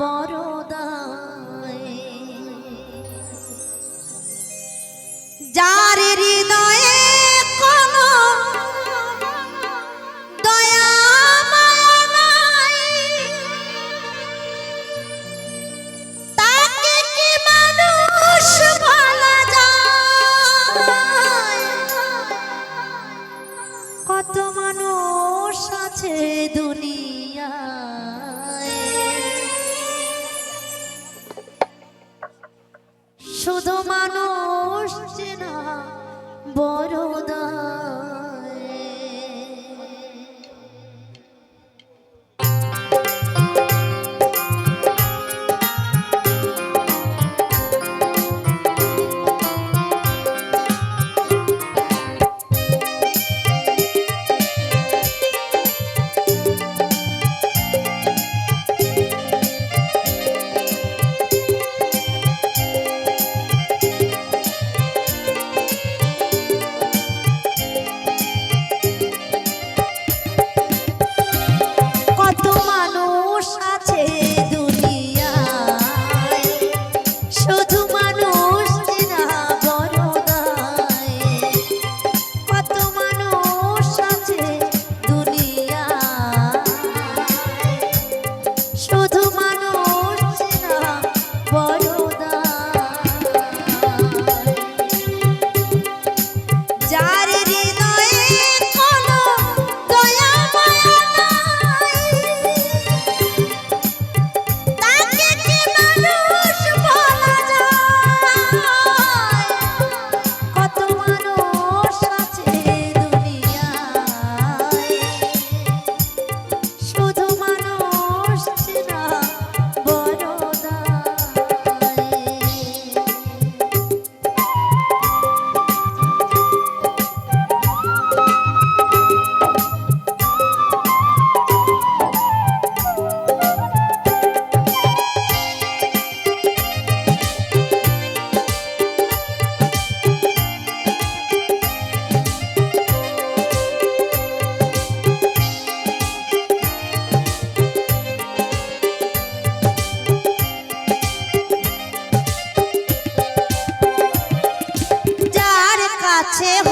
বরদায় শুধু মানুষ চেনা বড় frérot.